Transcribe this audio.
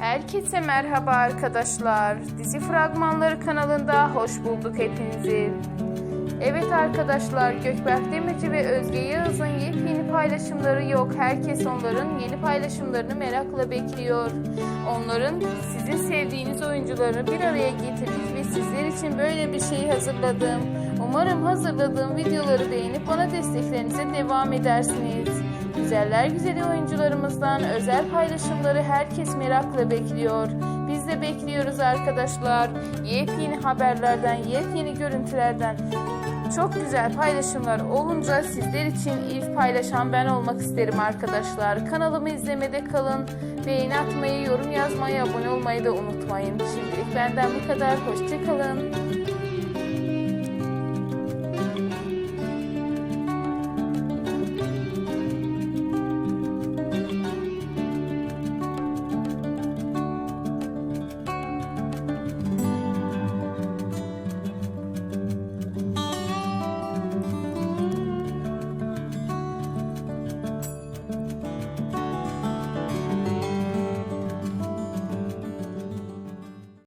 Herkese merhaba arkadaşlar. Dizi Fragmanları kanalında hoş bulduk hepinizi. Evet arkadaşlar Gökberk Demirci ve Özge Yağız'ın yepyeni paylaşımları yok. Herkes onların yeni paylaşımlarını merakla bekliyor. Onların sizin sevdiğiniz oyuncuları bir araya getirdik ve sizler için böyle bir şey hazırladım. Umarım hazırladığım videoları beğenip bana desteklerinize devam edersiniz. Güzeller güzeli oyuncularımızdan özel paylaşımları herkes merakla bekliyor. Biz de bekliyoruz arkadaşlar. Yepyeni haberlerden, yepyeni görüntülerden çok güzel paylaşımlar olunca sizler için ilk paylaşan ben olmak isterim arkadaşlar. Kanalımı izlemede kalın. Beğeni atmayı, yorum yazmayı, abone olmayı da unutmayın. Şimdilik benden bu kadar. Hoşçakalın.